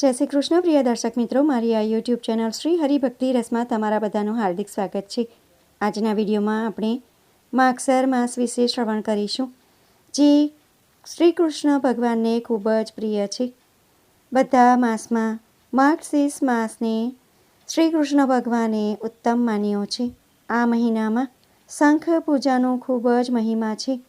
જય શ્રી કૃષ્ણ, પ્રિય દર્શક મિત્રો. મારી આ યુટ્યુબ ચેનલ શ્રી હરિભક્તિ રસમાં તમારા બધાનું હાર્દિક સ્વાગત છે. આજના વિડીયોમાં આપણે માગસર માસ વિશે શ્રવણ કરીશું. જે, શ્રી કૃષ્ણ ભગવાનને ખૂબ જ પ્રિય છે. બધા માસમાં માર્ગશીર્ષ માસને શ્રી કૃષ્ણ ભગવાને ઉત્તમ માન્યો છે. આ મહિનામાં શંખ પૂજાનો ખૂબ જ મહિમા છે.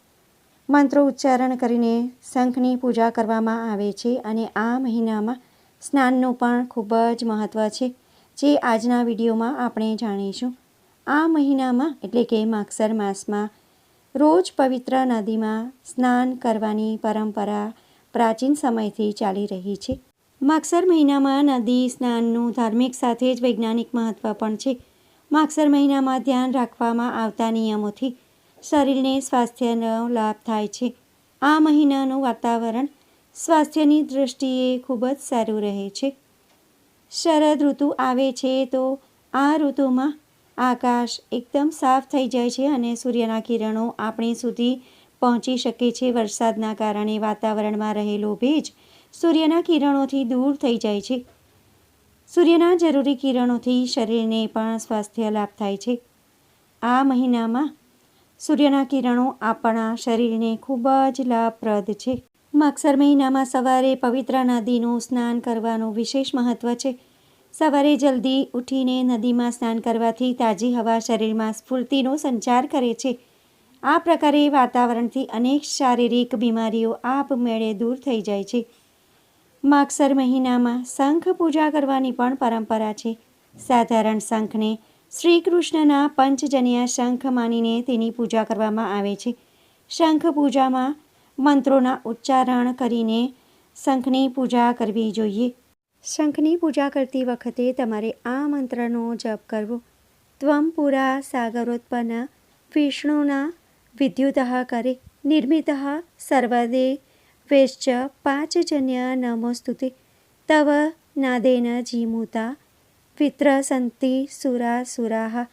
મંત્રો ઉચ્ચારણ કરીને શંખની પૂજા કરવામાં આવે છે અને આ મહિનામાં સ્નાનનું પણ ખૂબ જ મહત્ત્વ છે, જે આજના વિડીયોમાં આપણે જાણીશું. આ મહિનામાં, એટલે કે માગસર માસમાં, રોજ પવિત્ર નદીમાં સ્નાન કરવાની પરંપરા પ્રાચીન સમયથી ચાલી રહી છે. માગસર મહિનામાં નદી સ્નાનનું ધાર્મિક સાથે જ વૈજ્ઞાનિક મહત્ત્વ પણ છે. માગસર મહિનામાં ધ્યાન રાખવામાં આવતા નિયમોથી શરીરને સ્વાસ્થ્યનો લાભ થાય છે. આ મહિનાનું વાતાવરણ સ્વાસ્થ્યની દૃષ્ટિએ ખૂબ જ સારું રહે છે. શરદ ઋતુ આવે છે તો આ ઋતુમાં આકાશ એકદમ સાફ થઈ જાય છે અને સૂર્યના કિરણો આપણી સુધી પહોંચી શકે છે. વરસાદના કારણે વાતાવરણમાં રહેલો ભેજ સૂર્યના કિરણોથી દૂર થઈ જાય છે. સૂર્યના જરૂરી કિરણોથી શરીરને પણ સ્વાસ્થ્ય લાભ થાય છે. આ મહિનામાં સૂર્યના કિરણો આપણા શરીરને ખૂબ જ લાભપ્રદ છે. માગસર મહિનામાં સવારે પવિત્ર નદીનું સ્નાન કરવાનું વિશેષ મહત્ત્વ છે. સવારે જલ્દી ઉઠીને નદીમાં સ્નાન કરવાથી તાજી હવા શરીરમાં સ્ફૂર્તિનો સંચાર કરે છે. આ પ્રકારે વાતાવરણથી અનેક શારીરિક બીમારીઓ આપમેળે દૂર થઈ જાય છે. માગસર મહિનામાં શંખ પૂજા કરવાની પણ પરંપરા છે. સાધારણ શંખને શ્રી કૃષ્ણના પંચજન્યા શંખ માનીને તેની પૂજા કરવામાં આવે છે. શંખ પૂજામાં મંત્રોના ઉચ્ચારણ કરીને શંખની પૂજા કરવી જોઈએ. શંખની પૂજા કરતી વખતે તમારે આ મંત્રનો જપ કરવો. ત્વમ પુરા સાગરોત્પન્ન વિષ્ણુના વિદ્યુત કરે. નિર્મિત સર્વદે વેશ્ચ પાંચજન્ય નમોસ્તુતે. તવ નાદેન જીમુતા વિત્રસંતિ સુરાસુરા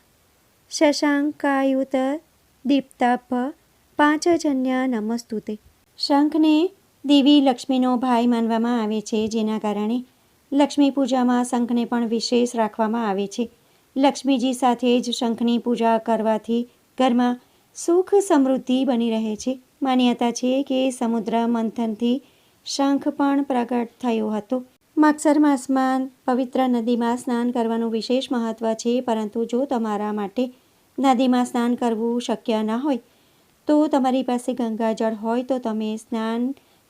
શશાંકાયુત દીપ્તાભ પાંચજન્ય નમસ્તુતે. શંખને દેવી લક્ષ્મીનો ભાઈ માનવામાં આવે છે, જેના કારણે લક્ષ્મી પૂજામાં શંખને પણ વિશેષ રાખવામાં આવે છે. લક્ષ્મીજી સાથે જ શંખની પૂજા કરવાથી ઘરમાં સુખ સમૃદ્ધિ બની રહે છે. માન્યતા છે કે સમુદ્ર મંથનથી શંખ પણ પ્રગટ થયો હતો. માગસર માસમાં પવિત્ર નદીમાં સ્નાન કરવાનું વિશેષ મહત્ત્વ છે, પરંતુ જો તમારા માટે નદીમાં સ્નાન કરવું શક્ય ન હોય તો તમારી પાસે ગંગાજળ હોય તો તમે સ્નાન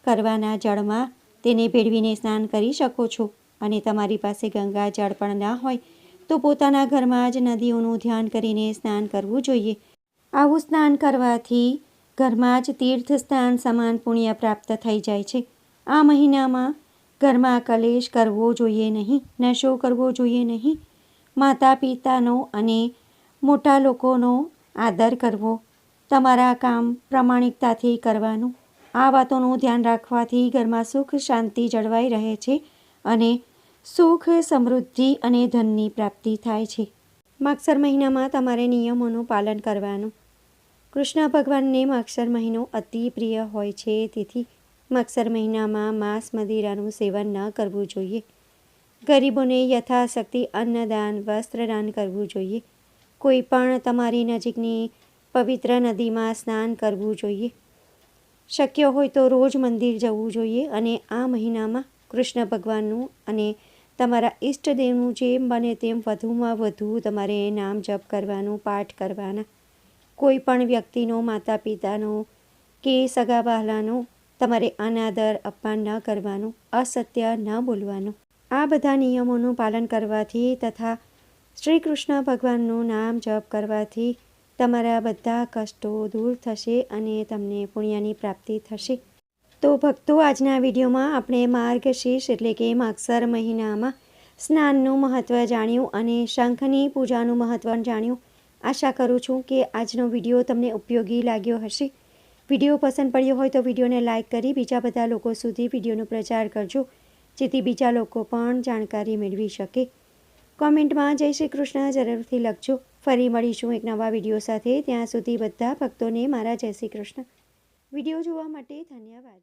કરવાના જળમાં તેને ભેળવીને સ્નાન કરી શકો છો. અને તમારી પાસે ગંગાજળ પણ ના હોય, તો પોતાના ઘરમાં જ નદીઓનું ધ્યાન કરીને સ્નાન કરવું જોઈએ. આવું સ્નાન કરવાથી ઘરમાં જ તીર્થ સ્નાન સમાન પુણ્ય પ્રાપ્ત થઈ જાય છે. આ મહિનામાં ઘરમાં કલેશ કરવો જોઈએ નહીં, નશો કરવો જોઈએ નહીં. માતા પિતાનો અને મોટા લોકોનો આદર કરવો તમારા કામ પ્રામાણિકતાથી કરવાનું. આ વાતોનું ધ્યાન રાખવાથી ઘરમાં સુખ શાંતિ જળવાઈ રહે છે અને સુખ, સમૃદ્ધિ અને ધનની પ્રાપ્તિ થાય છે. માગસર મહિનામાં તમારે નિયમોનું પાલન કરવાનું. કૃષ્ણ ભગવાનને માગસર મહિનો અતિ પ્રિય હોય છે, તેથી માગસર મહિનામાં માંસ મદિરાનું સેવન ન કરવું જોઈએ. ગરીબોને યથાશક્તિ અન્નદાન, વસ્ત્રદાન કરવું જોઈએ. કોઈ પણ તમારી નજીકની પવિત્ર નદીમાં સ્નાન કરવું જોઈએ. શક્ય હોય તો રોજ મંદિર જવું જોઈએ અને આ મહિનામાં કૃષ્ણ ભગવાનનું અને તમારા ઈષ્ટદેવનું જેમ બને તેમ વધુમાં વધુ તમારે નામ જપ કરવાનું, પાઠ કરવાના. કોઈ પણ વ્યક્તિનો માતા પિતાનો કે સગા બહાલાનો તમારે અનાદર અપમાન ન કરવાનું, અસત્ય ન બોલવાનું. આ બધા નિયમોનું પાલન કરવાથી તથા શ્રી કૃષ્ણ ભગવાનનું નામ જપ કરવાથી તમારા બધા કષ્ટો દૂર થશે અને તમને પુણ્યની પ્રાપ્તિ થશે. તો ભક્તો, આજના વિડીયોમાં આપણે માર્ગશીર્ષ એટલે કે માગસર મહિનામાં સ્નાનનું મહત્ત્વ જાણ્યું અને શંખની પૂજાનું મહત્ત્વ જાણ્યું. આશા કરું છું કે આજનો વીડિયો તમને ઉપયોગી લાગ્યો હશે. વીડિયો પસંદ પડ્યો હોય તો વિડીયોને લાઇક કરી બીજા બધા લોકો સુધી વિડીયોનો પ્રચાર કરજો, જેથી બીજા લોકો પણ જાણકારી મેળવી શકે. કોમેન્ટમાં જય શ્રી કૃષ્ણ જરૂરથી લખજો. ફરી મળીશું એક નવા વીડિયો સાથે. ત્યાં સુધી બધા ભક્તોને મારા જય શ્રી કૃષ્ણ. વીડિયો જોવા માટે ધન્યવાદ.